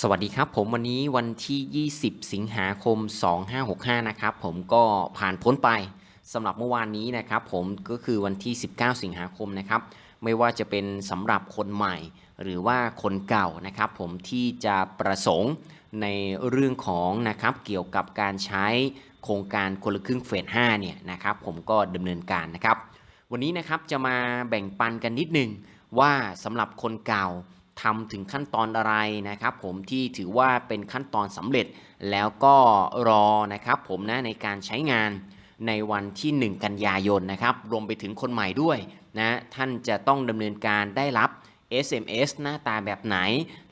สวัสดีครับผมวันนี้วันที่ 20 สิงหาคม 2565 นะครับผมก็ผ่านพ้นไปสำหรับเมื่อวานนี้นะครับผมก็คือวันที่ 19 สิงหาคมนะครับไม่ว่าจะเป็นสำหรับคนใหม่ หรือว่าคนเก่านะครับผมที่จะประสงค์ในเรื่องของนะครับเกี่ยวกับการใช้โครงการคนละครึ่งเฟส5เนี่ยนะครับผมก็ดำเนินการนะครับ วันนี้นะครับจะมาแบ่งปันกันนิดนึงว่าสำหรับคนเก่า ทำถึงขั้นตอนอะไรนะครับ ผมที่ถือว่าเป็นขั้นตอนสำเร็จแล้วก็รอนะครับ ผมนะในการใช้งานในวันที่ 1 กันยายนนะครับ รวมไปถึงคนใหม่ด้วยนะท่านจะต้องดำเนินการได้รับ SMS หน้าตาแบบไหน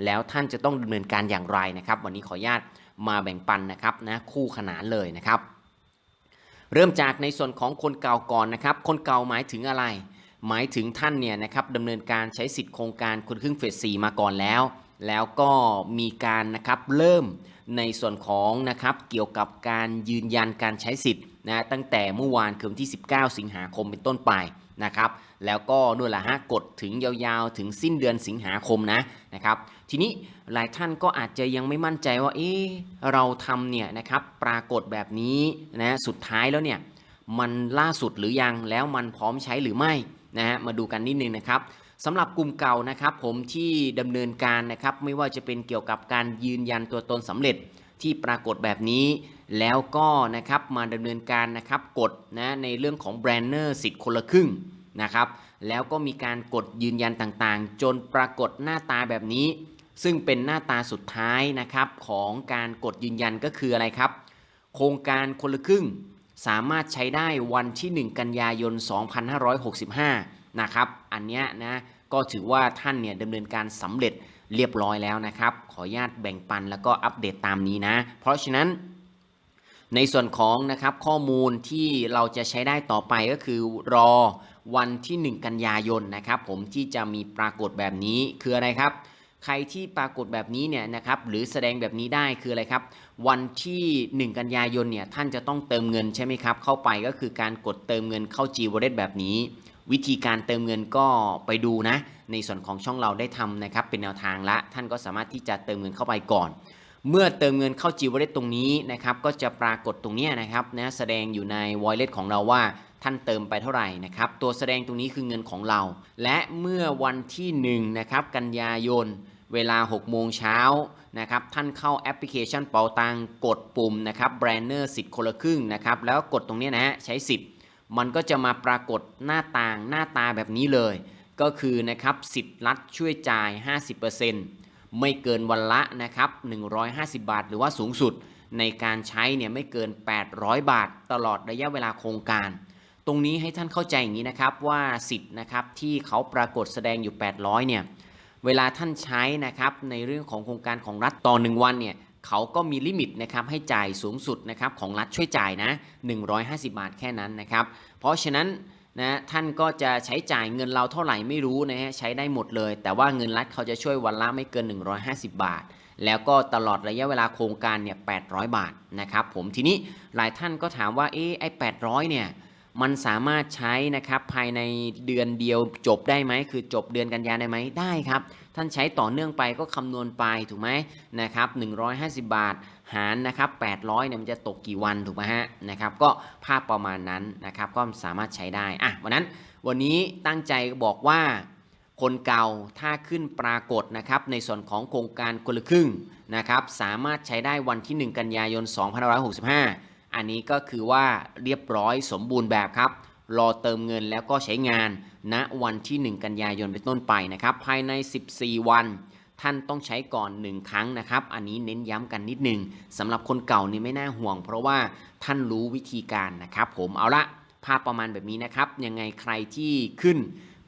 แล้วท่านจะต้องดำเนินการอย่างไรนะครับ วันนี้ขออนุญาตมาแบ่งปันนะครับนะคู่ขนานเลยนะครับ เริ่มจากในส่วนของคนเก่าก่อนนะครับ คนเก่าหมายถึงอะไร หมายถึงท่านเนี่ยนะครับดำเนินการใช้สิทธิ์โครงการคนครึ่งเฟส4มาก่อนแล้ว แล้วก็มีการนะครับเริ่มในส่วนของนะครับเกี่ยวกับการยืนยันการใช้สิทธิ์นะตั้งแต่เมื่อวานคือวันที่ 19 สิงหาคมเป็นต้นไปนะครับแล้วก็นู่นแหละฮะกดถึงยาวๆ ถึงสิ้นเดือนสิงหาคมนะนะครับทีนี้หลายท่านก็อาจจะยังไม่มั่นใจว่าเอ๊เราทำเนี่ยนะครับปรากฏแบบนี้นะสุดท้ายแล้วเนี่ยมันล่าสุดหรือยังแล้วมันพร้อมใช้หรือไม่ นะฮะมาดูกันนิดนึงนะครับสำหรับกลุ่มเก่านะครับผมที่ดำเนินการนะครับไม่ว่าจะเป็นเกี่ยวกับการยืนยันตัวตนสำเร็จที่ปรากฏแบบนี้ แล้วก็นะครับมาดำเนินการนะครับกดนะในเรื่องของแบรนเนอร์สิทธิ์คนละครึ่งนะครับแล้วก็มีการกดยืนยันต่างๆ จนปรากฏหน้าตาแบบนี้ ซึ่งเป็นหน้าตาสุดท้ายนะครับของการกดยืนยันก็คืออะไรครับ โครงการคนละครึ่ง สามารถใช้ได้วันที่ 1 กันยายน 2565 นะครับ อันเนี้ยนะก็ถือว่าท่านเนี่ยดำเนินการสำเร็จเรียบร้อยแล้วนะครับ ขออนุญาตแบ่งปันแล้วก็อัปเดตตามนี้นะ เพราะฉะนั้นในส่วนของนะครับข้อมูลที่เราจะใช้ได้ต่อไปก็คือรอวันที่ 1 กันยายนนะครับ ผมที่จะมีปรากฏแบบนี้คืออะไรครับ ใครที่ปรากฏแบบนี้เนี่ยนะครับหรือแสดงแบบนี้ได้คืออะไรครับ วันที่ 1 กันยายนเนี่ยท่านจะต้องเติมเงินใช่ไหมครับ เข้าไปก็คือการกดเติมเงินเข้า G Wallet แบบนี้ วิธีการเติมเงินก็ไปดูนะ ในส่วนของช่องเราได้ทำนะครับ เป็นแนวทางละ ท่านก็สามารถที่จะเติมเงินเข้าไปก่อน เมื่อเติมเงินเข้า G Wallet ตรงนี้นะครับก็จะปรากฏตรงเนี้ยนะครับนะแสดงอยู่ใน Wallet ของเราว่าท่านเติมไปเท่าไหร่นะครับ ตัวแสดงตรงนี้คือเงินของเรา และเมื่อวันที่1นะครับกันยายน เวลา 6 โมงเช้านะครับท่านเข้าแอปพลิเคชันเป๋าตังกดปุ่มนะครับแบรนเนอร์สิทธิ์คนละครึ่งนะครับแล้วกดตรงนี้นะฮะใช้สิทธิ์มันก็จะมาปรากฏหน้าต่างหน้าตาแบบนี้เลย ก็คือนะครับสิทธิ์รัฐช่วยจ่าย 50%ไม่เกินวันละนะครับ150 บาท หรือว่าสูงสุดในการใช้เนี่ยไม่เกิน 800 บาท ตลอดระยะเวลาโครงการ ตรงนี้ให้ท่านเข้าใจอย่างนี้นะครับว่าสิทธิ์นะครับที่เขาปรากฏแสดงอยู่ 800 เนี่ย เวลาท่านใช้นะครับในเรื่องของโครงการของรัฐต่อ 1 วันเนี่ยเขาก็มีลิมิตนะครับให้จ่ายสูงสุดนะครับของรัฐช่วยจ่ายนะ 150 บาทแค่นั้นนะครับ เพราะฉะนั้นนะท่านก็จะใช้จ่ายเงินเราเท่าไหร่ไม่รู้นะฮะใช้ได้หมดเลย แต่ว่าเงินรัฐเขาจะช่วยวันละไม่เกิน 150 บาท แล้วก็ตลอดระยะเวลาโครงการเนี่ย800 บาทนะครับผมทีนี้หลายท่านก็ถามว่าเอ๊ะไอ้800เนี่ย มันสามารถใช้นะครับภายในเดือนเดียวจบได้ไหมคือจบเดือนกันยาได้ไหมได้ครับ ท่านใช้ต่อเนื่องไปก็คำนวณไปถูกไหมนะครับ150 บาทหารนะครับ800เนี่ยมันจะตกกี่วันถูกไหมฮะนะครับก็ภาพประมาณนั้นนะครับก็สามารถใช้ได้อะวันนั้นวันนี้ตั้งใจบอกว่าคนเก่าถ้าขึ้นปรากฏนะครับในส่วนของโครงการคนละครึ่งนะครับสามารถใช้ได้วันที่ 1 กันยายน2565 อันนี้ก็คือว่าเรียบร้อยสมบูรณ์แบบครับ รอเติมเงินแล้วก็ใช้งานณวันที่ 1 กันยายนเป็นต้นไปนะครับ ภายใน 14 วัน ท่านต้องใช้ก่อน 1 ครั้งนะครับ อันนี้เน้นย้ำกันนิดนึงสำหรับคนเก่านี่ไม่น่าห่วง เพราะว่าท่านรู้วิธีการนะครับ ผมเอาละภาพประมาณแบบนี้นะครับ ยังไงใครที่ขึ้น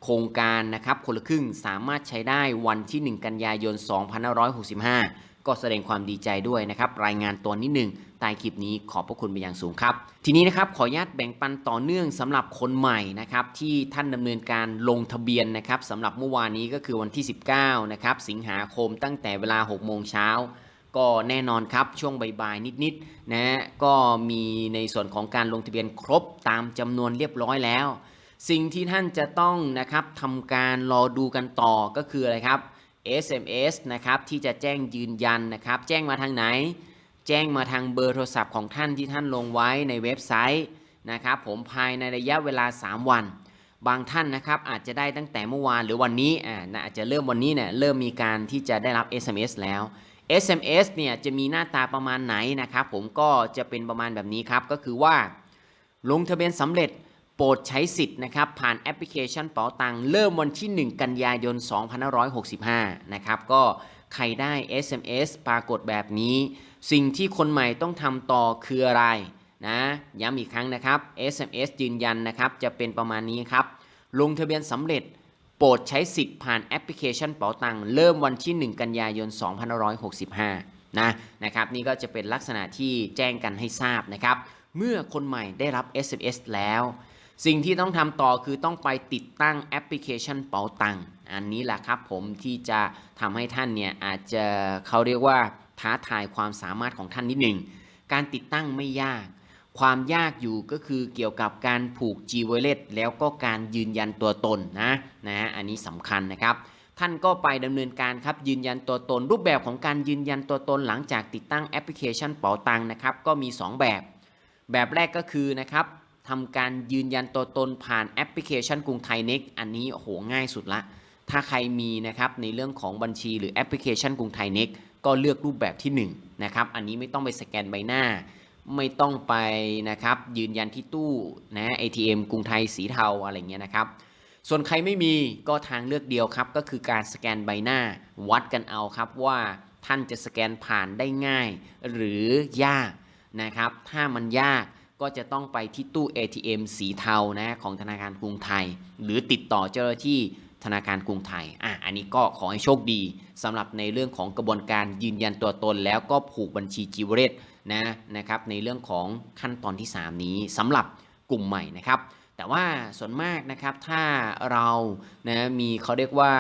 โครงการนะครับคนละครึ่งสามารถใช้ได้วันที่ 1 กันยายน 2565 ก็แสดงความดีใจด้วยนะครับ รายงานตัวนิดหนึ่งใต้คลิปนี้ขอบพระคุณเป็นอย่างสูงครับ ทีนี้นะครับขออนุญาตแบ่งปันต่อเนื่องสำหรับคนใหม่นะครับที่ท่านดำเนินการลงทะเบียนนะครับสำหรับเมื่อวานนี้ก็คือวันที่ 19นะครับสิงหาคมตั้งแต่เวลา6โมงเช้าก็แน่นอนครับช่วงบ่ายๆนิดๆนะฮะก็มีในส่วนของการลงทะเบียนครบตามจำนวนเรียบร้อยแล้ว สิ่งที่ท่านจะต้องนะครับทำการรอดูกันต่อก็คืออะไรครับ SMS นะครับที่จะแจ้งยืนยันนะครับ แจ้งมาทางไหน แจ้งมาทางเบอร์โทรศัพท์ของท่านที่ท่านลงไว้ในเว็บไซต์นะครับผมภายในระยะเวลา 3 วัน บางท่านนะครับอาจจะได้ตั้งแต่เมื่อวานหรือวันนี้อ่าอาจจะเริ่มวันนี้เนี่ยเริ่มมีการที่จะได้รับ SMS แล้ว SMS เนี่ยจะมีหน้าตาประมาณไหนนะครับผมก็จะเป็นประมาณแบบนี้ครับก็คือว่า ลงทะเบียนสำเร็จ โปรดใช้สิทธิ์นะครับผ่านแอปพลิเคชันเป๋าตังเริ่มวันที่ 1 กันยายน 2565 นะครับ ก็ใครได้ SMS ปรากฏแบบนี้ สิ่งที่คนใหม่ต้องทำต่อคืออะไรนะย้ำอีกครั้งนะครับ SMS ยืนยันนะครับ จะเป็นประมาณนี้ครับ ลงทะเบียนสำเร็จโปรดใช้สิทธิ์ผ่านแอปพลิเคชันเป๋าตังเริ่มวันที่ 1 กันยายน 2565 นะนะครับนี่ก็จะเป็นลักษณะที่แจ้งกันให้ทราบนะครับ เมื่อคนใหม่ได้รับ SMS แล้ว สิ่งที่ต้องทำต่อคือต้องไปติดตั้งแอปพลิเคชันเป๋าตังอันนี้แหละครับผมที่จะทำให้ท่านเนี่ยอาจจะเขาเรียกว่าท้าทายความสามารถของท่านนิดหนึ่งการติดตั้งไม่ยาก ความยากอยู่ก็คือเกี่ยวกับการผูก G w a l l e t แล้วก็การยืนยันตัวตนนะนะฮะอันนี้สำคัญนะครับท่านก็ไปดำเนินการครับยืนยันตัวตน รูปแบบของการยืนยันตัวตนหลังจากติดตั้งแอปพลิเคชันเป๋าตังนะครับก็มี 2 แบบ แบบแรกก็คือนะครับ ทำการยืนยันตัวตนผ่านแอปพลิเคชันกรุงไทยเน็กอันนี้โอ้โหง่ายสุดละ ถ้าใครมีนะครับในเรื่องของบัญชีหรือแอปพลิเคชันกรุงไทยเน็กก็เลือกรูปแบบที่1นะครับอันนี้ไม่ต้องไปสแกนใบหน้า ไม่ต้องไปนะครับยืนยันที่ตู้นะ ATM กรุงไทยสีเทาอะไรเงี้ยนะครับส่วนใครไม่มีก็ทางเลือกเดียวครับ ก็คือการสแกนใบหน้าวัดกันเอาครับว่าท่านจะสแกนผ่านได้ง่าย หรือยากนะครับ ถ้ามันยาก ก็จะต้องไปที่ตู้ ATM สีเทานะของธนาคารกรุงไทย หรือติดต่อเจ้าหน้าที่ธนาคารกรุงไทย อะ อันนี้ก็ขอให้โชคดีสำหรับในเรื่องของกระบวนการยืนยันตัวตน แล้วก็ผูกบัญชีจิวเวลตนะนะครับในเรื่องของขั้นตอนที่ 3 นี้สำหรับกลุ่มใหม่นะครับ แต่ว่าส่วนมากนะครับถ้าเรานะมีเขาเรียกว่า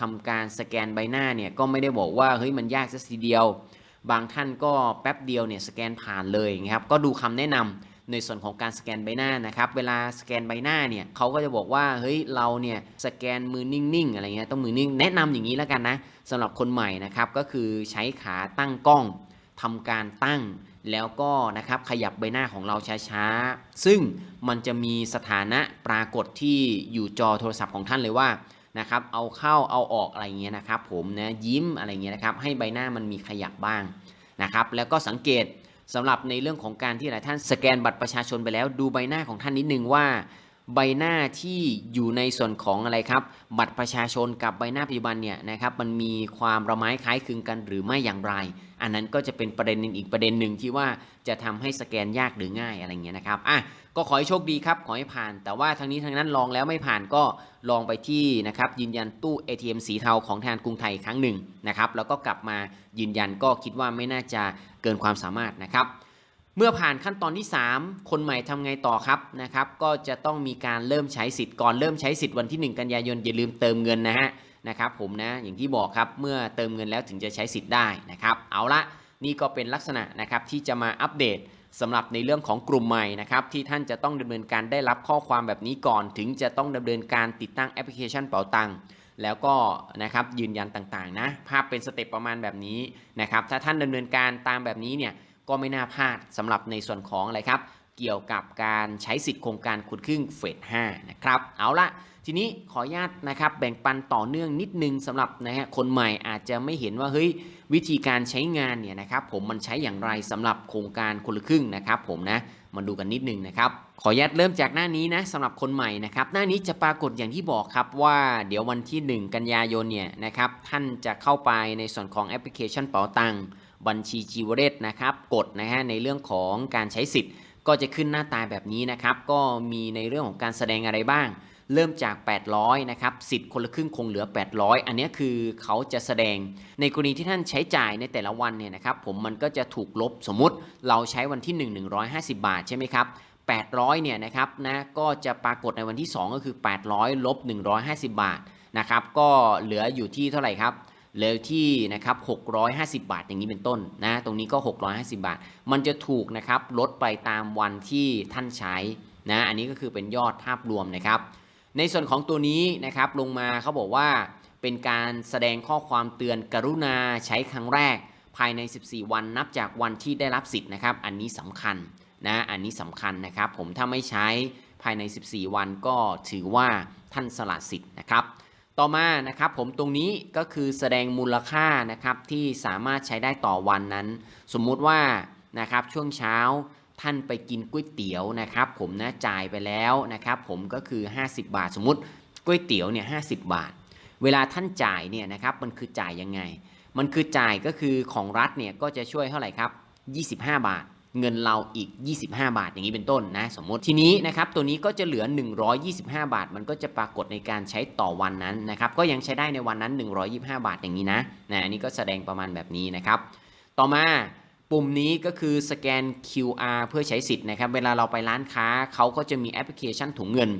ทำการสแกนใบหน้าเนี่ยก็ไม่ได้บอกว่าเฮ้ยมันยากสักทีเดียว บางท่านก็แป๊บเดียวเนี่ยสแกนผ่านเลยนะครับก็ดูคำแนะนำ ในส่วนของการสแกนใบหน้านะครับเวลาสแกนใบหน้าเนี่ยเขาก็จะบอกว่าเฮ้ยเราเนี่ยสแกนมือนิ่งๆอะไรเงี้ยต้องมือนิ่งแนะนำอย่างนี้แล้วกันนะสำหรับคนใหม่นะครับก็คือใช้ขาตั้งกล้องทำการตั้งแล้วก็นะครับขยับใบหน้าของเราช้าๆ ซึ่งมันจะมีสถานะปรากฏที่อยู่จอโทรศัพท์ของท่านเลยว่านะครับเอาเข้าเอาออกอะไรเงี้ยนะครับผมนะยิ้มอะไรเงี้ยนะครับให้ใบหน้ามันมีขยับบ้างนะครับแล้วก็สังเกต สำหรับในเรื่องของการที่หลายท่านสแกนบัตรประชาชนไปแล้ว ดูใบหน้าของท่านนิดนึงว่า ใบหน้าที่อยู่ในส่วนของอะไรครับ บัตรประชาชนกับใบหน้าปัจจุบันเนี่ยนะครับมันมีความระไม้คล้ายคลึงกันหรือไม่อย่างไร อันนั้นก็จะเป็นประเด็นหนึ่งอีกประเด็นหนึ่งที่ว่าจะทำให้สแกนยากหรือง่ายอะไรเงี้ยนะครับอะก็ขอให้โชคดีครับขอให้ผ่าน แต่ว่าทางนี้ทางนั้นลองแล้วไม่ผ่านก็ลองไปที่นะครับยืนยันตู้ ATM สีเทาของธนาคารกรุงไทยครั้งหนึ่งนะครับแล้วก็กลับมายืนยันก็คิดว่าไม่น่าจะ เกินความสามารถนะครับ เมื่อผ่านขั้นตอนที่ 3 คนใหม่ทำไงต่อครับนะครับ ก็จะต้องมีการเริ่มใช้สิทธิ์ก่อนเริ่มใช้สิทธิ์วันที่ 1 กันยายนอย่าลืมเติมเงินนะฮะนะครับผมนะอย่างที่บอกครับเมื่อเติมเงินแล้วถึงจะใช้สิทธิ์ได้นะครับ เอาละนี่ก็เป็นลักษณะนะครับที่จะมาอัปเดตสำหรับในเรื่องของกลุ่มใหม่นะครับที่ท่านจะต้องดำเนินการได้รับข้อความแบบนี้ก่อน ถึงจะต้องดำเนินการติดตั้งแอปพลิเคชันเป๋าตังค์ แล้วก็นะครับยืนยันต่างๆนะภาพเป็นสเต็ปประมาณแบบนี้นะครับถ้าท่านดำเนินการตามแบบนี้เนี่ยก็ไม่น่าพลาดสำหรับในส่วนของอะไรครับเกี่ยวกับการใช้สิทธิ์โครงการขุดครึ่งเฟส5นะครับเอาละทีนี้ขออนุญาตนะครับแบ่งปันต่อเนื่องนิดนึงสำหรับนะฮะคนใหม่อาจจะไม่เห็นว่าเฮ้ยวิธีการใช้งานเนี่ยนะครับผมมันใช้อย่างไรสำหรับโครงการคนละครึ่งนะครับผมนะ มาดูกันนิดนึงนะครับขออนุญาตเริ่มจากหน้านี้นะสำหรับคนใหม่นะครับหน้านี้จะปรากฏอย่างที่บอกครับว่าเดี๋ยววันที่ 1 กันยายนเนี่ยนะครับท่านจะเข้าไปในส่วนของแอปพลิเคชันเป๋าตังบัญชีจีวเรสนะครับกดนะฮะในเรื่องของการใช้สิทธิ์ ก็จะขึ้นหน้าตาแบบนี้นะครับก็มีในเรื่องของการแสดงอะไรบ้าง เริ่มจาก 800นะครับสิทธิ์คนละครึ่งคงเหลือ 800 อันนี้คือเขาจะแสดงในกรณีที่ท่านใช้จ่ายในแต่ละวันเนี่ยนะครับผมมันก็จะถูกลบสมมุติเราใช้วันที่ 1 150 บาทใช่ไหมครับ800เนี่ยนะครับนะก็จะปรากฏในวันที่ 2 ก็คือ 800ลบ150 บาทนะครับก็เหลืออยู่ที่เท่าไหร่ครับเหลือที่นะครับ650 บาทอย่างนี้เป็นต้นนะตรงนี้ก็ 650 บาท มันจะถูกนะครับลดไปตามวันที่ท่านใช้นะอันนี้ก็คือเป็นยอดภาพรวมนะครับ ในส่วนของตัวนี้นะครับลงมาเขาบอกว่าเป็นการแสดงข้อความเตือนกรุณาใช้ครั้งแรก ภายใน 14 วันนับจากวันที่ได้รับสิทธิ์นะครับ อันนี้สำคัญนะอันนี้สำคัญนะครับ ผมถ้าไม่ใช้ภายใน 14 วันก็ถือว่าท่านสละสิทธิ์นะครับ ต่อมานะครับผมตรงนี้ก็คือแสดงมูลค่านะครับที่สามารถใช้ได้ต่อวันนั้น สมมุติว่านะครับช่วงเช้า ท่านไปกินก๋วยเตี๋ยวนะครับ ผมนะจ่ายไปแล้วนะครับ ผมก็คือ 50 บาทสมมติก๋วยเตี๋ยวเนี่ยห้บาท เวลาท่านจ่ายเนี่ยนะครับมันคือจ่ายยังไง มันคือจ่ายก็คือของรัฐเนี่ยก็จะช่วยเท่าไหร่ครับ25 บาท เงินเราอีก 25 บาทอย่างนี้เป็นต้นนะสมมติทีนี้นะครับตัวนี้ก็จะเหลือ 125 บาท มันก็จะปรากฏในการใช้ต่อวันนั้นนะครับก็ยังใช้ได้ในวันนั้น 125 บาทอย่างนี้นะนะอันนี้ก็แสดงประมาณแบบนี้นะครับ ต่อมา ปุ่มนี้ก็คือสแกน QR เพื่อใช้สิทธิ์นะครับ เวลาเราไปร้านค้าเขาก็จะมีแอปพลิเคชันถุงเงิน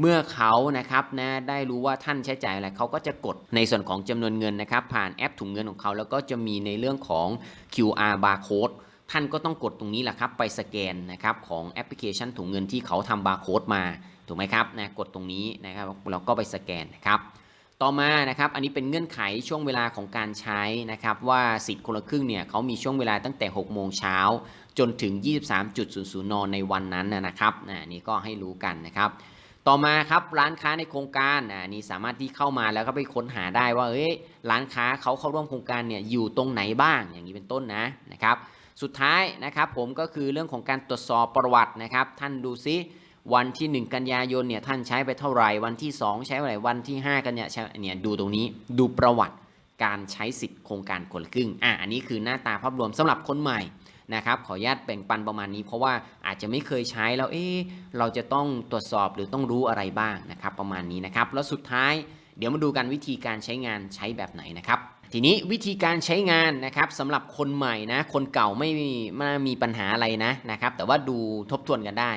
เมื่อเขานะครับนะได้รู้ว่าท่านใช้จ่ายอะไรเขาก็จะกดในส่วนของจำนวนเงินนะครับ ผ่านแอปถุงเงินของเขาแล้วก็จะมีในเรื่องของ QR barcode ท่านก็ต้องกดตรงนี้แหละครับไปสแกนนะครับของแอปพลิเคชันถุงเงินที่เขาทำบาร์โค้ดมาถูกไหมครับนะกดตรงนี้นะครับเราก็ไปสแกนนะครับ ต่อมานะครับอันนี้เป็นเงื่อนไขช่วงเวลาของการใช้นะครับว่าสิทธิ์คนละครึ่งเนี่ยเขามีช่วงเวลาตั้งแต่ 6 โมงเช้า จนถึง 23.00 น ในวันนั้นนะครับน,นี่ก็ให้รู้กันนะครับต่อมาครับร้านค้าในโครงการอ่านี่สามารถที่เข้ามาแล้วก็ไปค้นหาได้ว่าเอ้ยร้านค้าเขาเข้าร่วมโครงการเนี่ยอยู่ตรงไหนบ้างอย่างนี้เป็นต้นนะนะครับสุดท้ายนะครับผมก็คือเรื่องของการตรวจสอบประวัตินะครับท่านดูซิ วันที่ 1 กันยายนเนี่ยท่านใช้ไปเท่าไหร่ วันที่ 2 ใช้เท่าไหร่วันที่ 5 กันเนี่ยเนี่ยดูตรงนี้ดูประวัติการใช้สิทธิ์โครงการคนละครึ่งอะอันนี้คือหน้าตาภาพรวมสำหรับคนใหม่นะครับขออนุญาตแบ่งปันประมาณนี้ เพราะว่าอาจจะไม่เคยใช้แล้วเอ๊เราจะต้องตรวจสอบหรือต้องรู้อะไรบ้างนะครับประมาณนี้นะครับแล้วสุดท้ายเดี๋ยวมาดูกันวิธีการใช้งานใช้แบบไหนนะครับทีนี้วิธีการใช้งานนะครับสำหรับคนใหม่นะคนเก่าไม่มีไม่มีปัญหาอะไรนะนะครับแต่ว่าดูทบทวนกันได้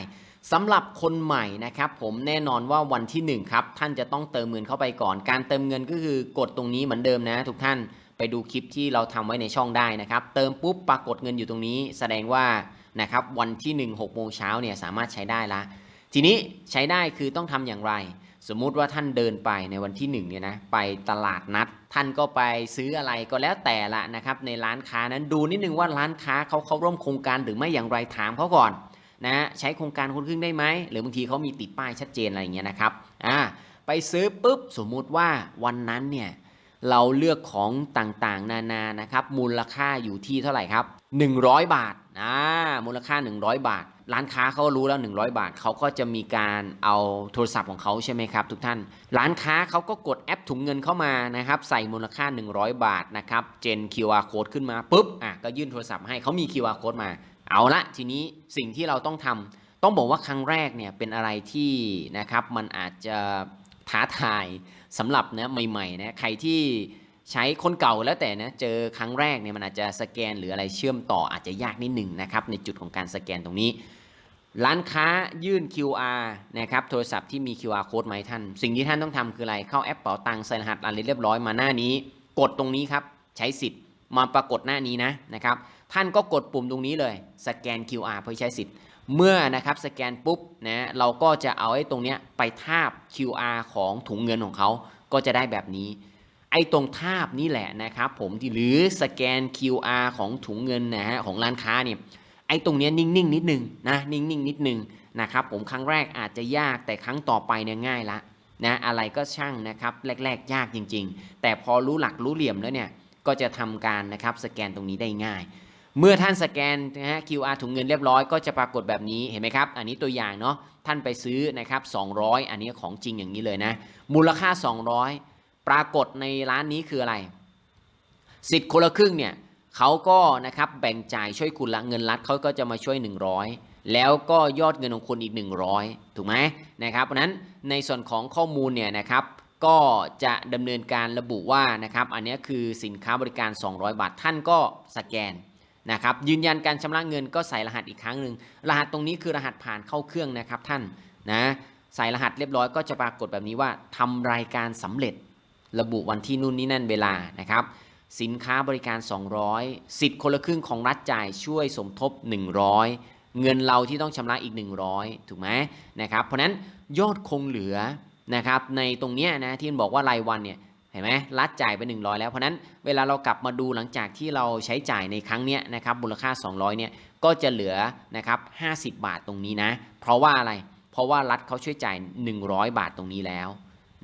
สำหรับคนใหม่นะครับผมแน่นอนว่าวันที่1ครับท่านจะต้องเติมเงินเข้าไปก่อน การเติมเงินก็คือกดตรงนี้เหมือนเดิมนะ ทุกท่านไปดูคลิปที่เราทำไว้ในช่องได้นะครับ เติมปุ๊บปรากฏเงินอยู่ตรงนี้ แสดงว่านะครับวันที่1 6โมงเช้าเนี่ยสามารถใช้ได้ละทีนี้ใช้ได้คือต้องทำอย่างไร สมมุติว่าท่านเดินไปในวันที่1เนี่ยนะไปตลาดนัด ท่านก็ไปซื้ออะไรก็แล้วแต่ละนะครับในร้านค้านั้นดูนิดนึงว่าร้านค้าเขาเข้าร่วมโครงการหรือไม่อย่างไรถามเขาก่อน นะใช้โครงการคนครึ่งได้ไหมหรือบางทีเขามีติดป้ายชัดเจนอะไรอย่างเงี้ยนะครับอ่าไปซื้อปุ๊บสมมุติว่าวันนั้นเนี่ยเราเลือกของต่างๆ นานานะครับมูลค่าอยู่ที่เท่าไหร่ครับ 100 บาทอ่ามูลค่า 100 บาท ร้านค้าเขารู้แล้ว 100 บาทเขาก็จะมีการเอาโทรศัพท์ของเขาใช่ไหมครับ ทุกท่าน ร้านค้าเขาก็กดแอปถุงเงินเข้ามานะครับ ใส่มูลค่า 100 บาทนะครับเจน QR code ขึ้นมาปุ๊บอะก็ยื่นโทรศัพท์ให้เขามี QR code มา เอาละทีนี้สิ่งที่เราต้องทำต้องบอกว่าครั้งแรกเนี่ยเป็นอะไรที่นะครับมันอาจจะท้าทายสำหรับนะใหม่ๆนะใครที่ใช้คนเก่าแล้วแต่นะเจอครั้งแรกเนี่ยมันอาจจะสแกนหรืออะไรเชื่อมต่ออาจจะยากนิดหนึ่งนะครับในจุดของการสแกนตรงนี้ ร้านค้ายื่น QR นะครับโทรศัพท์ที่มี QR code มาให้ท่าน สิ่งที่ท่านต้องทำคืออะไรเข้าแอปเป๋าตังค์ใส่รหัสอะไรเรียบร้อยมาหน้านี้ กดตรงนี้ครับใช้สิทธิ์ มาปรากฏหน้านี้นะนะครับ ท่านก็กดปุ่มตรงนี้เลยสแกน QR เพื่อใช้สิทธิ์ เมื่อนะครับสแกนปุ๊บนะเราก็จะเอาไอ้ตรงเนี้ยไปทาบ QR ของถุงเงินของเขาก็จะได้แบบนี้ ไอ้ตรงทาบนี่แหละนะครับ ผมที่หรือสแกน QR ของถุงเงินนะฮะของร้านค้าเนี่ยไอ้ตรงเนี้ยนิ่งๆนิดนึงนะนิ่งๆนิดนึงนะครับผมครั้งแรกอาจจะยากแต่ครั้งต่อไปเนี่ยง่ายละนะอะไรก็ช่างนะครับแรกๆ ยากจริง ๆ แต่พอรู้หลักรู้เหลี่ยมแล้วเนี่ย ก็จะทำการนะครับสแกนตรงนี้ได้ง่าย เมื่อท่านสแกนนะฮะ QR ถุงเงินเรียบร้อยก็จะปรากฏแบบนี้เห็นไหมครับ อันนี้ตัวอย่างเนาะท่านไปซื้อนะครับ200 อันนี้ของจริงอย่างนี้เลยนะ มูลค่า 200 ปรากฏในร้านนี้คืออะไรสิทธิ์คนละครึ่งเนี่ยเขาก็นะครับแบ่งจ่ายช่วยคุณละเงินรัฐเขาก็จะมาช่วย 100 แล้วก็ยอดเงินของคุณอีก 100 ถูกไหมนะครับเพราะนั้นในส่วนของข้อมูลเนี่ยนะครับ ก็จะดำเนินการระบุว่านะครับอันนี้คือสินค้าบริการ 200 บาทท่านก็สแกนนะครับยืนยันการชำระเงินก็ใส่รหัสอีกครั้งหนึ่งรหัสตรงนี้คือรหัสผ่านเข้าเครื่องนะครับท่านนะใส่รหัสเรียบร้อยก็จะปรากฏแบบนี้ว่าทำรายการสำเร็จระบุวันที่นู่นนี่นั่นเวลานะครับสินค้าบริการ 200 สิทธิ์คนละครึ่งของรัฐจ่ายช่วยสมทบ 100 เงินเราที่ต้องชำระอีก 100 ถูกไหมนะครับเพราะนั้นยอดคงเหลือ นะครับในตรงเนี้ยนะที่มันบอกว่ารายวันเนี่ยเห็นไหมรัดจ่ายไป 100 แล้ว เพราะนั้นเวลาเรากลับมาดูหลังจากที่เราใช้จ่ายในครั้งเนี้ยนะครับมูลค่า 200เนี่ยก็จะเหลือนะครับ50 บาทตรงนี้นะ เพราะว่าอะไรเพราะว่ารัฐเขาช่วยจ่าย 100 บาทตรงนี้แล้ว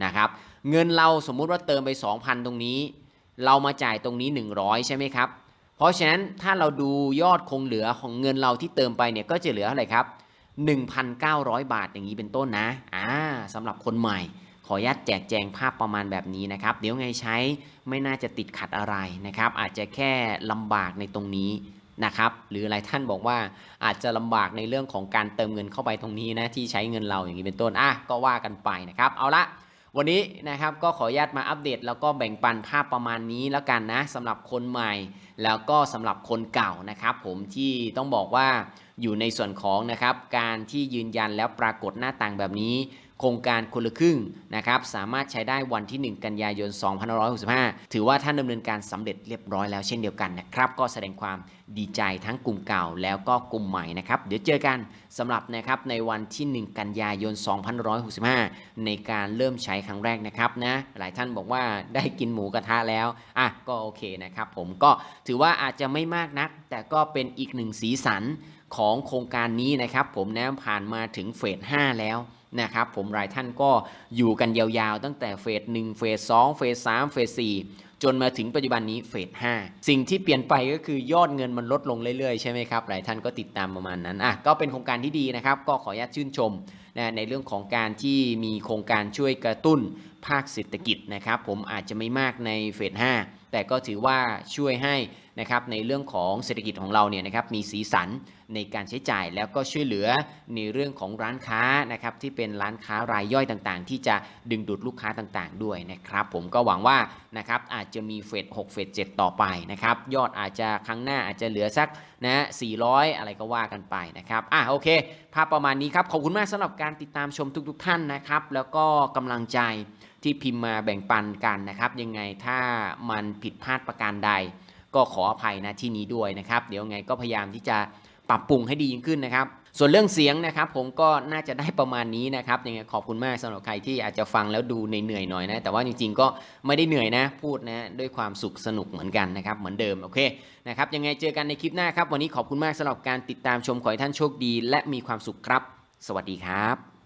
นะครับเงินเราสมมุติว่าเติมไป 2,000 ตรงนี้ เรามาจ่ายตรงนี้ 100 ใช่ไหมครับ เพราะฉะนั้นถ้าเราดูยอดคงเหลือของเงินเราที่เติมไปเนี่ยก็จะเหลือเท่าไรครับ 1,900 บาทอย่างนี้เป็นต้นนะอ่าสำหรับคนใหม่ ขออนุญาตแจกแจงภาพประมาณแบบนี้นะครับ เดี๋ยวไงใช้ไม่น่าจะติดขัดอะไรนะครับ อาจจะแค่ลำบากในตรงนี้นะครับ หรือหลายท่านบอกว่าอาจจะลำบากในเรื่องของการเติมเงินเข้าไปตรงนี้นะที่ใช้เงินเราอย่างนี้เป็นต้นอะก็ว่ากันไปนะครับ เอาละวันนี้นะครับก็ขออนุญาตมาอัปเดต แล้วก็แบ่งปันภาพประมาณนี้แล้วกันนะสำหรับคนใหม่ แล้วก็สำหรับคนเก่านะครับ ผมที่ต้องบอกว่า อยู่ในส่วนของนะครับการที่ยืนยันแล้วปรากฏหน้าต่างแบบนี้ โครงการคนละครึ่งนะครับสามารถใช้ได้วันที่ 1 กันยายน 2565 ถือว่าท่านดำเนินการสำเร็จเรียบร้อยแล้วเช่นเดียวกันนะครับ ก็แสดงความดีใจทั้งกลุ่มเก่าแล้วก็กลุ่มใหม่นะครับเดี๋ยวเจอกันสำหรับนะครับในวันที่ 1 กันยายน 2565 ในการเริ่มใช้ครั้งแรกนะครับนะหลายท่านบอกว่าได้กินหมูกระทะแล้วอะก็โอเคนะครับผมก็ถือว่าอาจจะไม่มากนัก แต่ก็เป็นอีกหนึ่งสีสัน ของโครงการนี้นะครับ ผมนะผ่านมาถึงเฟส 5 แล้วนะครับผมหลายท่านก็อยู่กันยาวๆ ตั้งแต่เฟส 1 เฟส 2 เฟส 3 เฟส 4 จนมาถึงปัจจุบันนี้เฟส 5 สิ่งที่เปลี่ยนไปก็คือยอดเงินมันลดลงเรื่อยๆ ใช่ไหมครับ หลายท่านก็ติดตามประมาณนั้นอะก็เป็นโครงการที่ดีนะครับ ก็ขออนุญาตชื่นชมนะในเรื่องของการที่มีโครงการช่วยกระตุ้น ภาคเศรษฐกิจนะครับผมอาจจะไม่มากในเฟส5แต่ก็ถือว่าช่วยให้นะครับในเรื่องของเศรษฐกิจของเราเนี่ยนะครับมีสีสันในการใช้จ่ายแล้วก็ช่วยเหลือในเรื่องของร้านค้านะครับที่เป็นร้านค้ารายย่อยต่างๆ ที่จะดึงดูดลูกค้าต่างๆ ด้วยนะครับผมก็หวังว่านะครับอาจจะมีเฟส6เฟส7ต่อไปนะครับยอดอาจจะครั้งหน้าอาจจะเหลือสักนะ400 อะไรก็ว่ากันไปนะครับอะโอเค ภาพประมาณนี้ครับขอบคุณมากสำหรับการติดตามชมทุก ๆ ท่านนะครับแล้วก็กำลังใจที่พิมพ์มาแบ่งปันกันนะครับ ยังไงถ้ามันผิดพลาดประการใด ก็ขออภัยนะที่นี้ด้วยนะครับ เดี๋ยวไงก็พยายามที่จะปรับปรุงให้ดียิ่งขึ้นนะครับ ส่วนเรื่องเสียงนะครับ ผมก็น่าจะได้ประมาณนี้นะครับยังไงขอบคุณมากสำหรับใครที่อาจจะฟังแล้วดูเหนื่อยๆหน่อยนะแต่ว่าจริงๆก็ไม่ได้เหนื่อยนะพูดนะด้วยความสุขสนุกเหมือนกันนะครับเหมือนเดิมโอเคนะครับยังไงเจอกันในคลิปหน้าครับ วันนี้ขอบคุณมากสำหรับการติดตามชมขอให้ท่านโชคดี และมีความสุขครับ สวัสดีครับ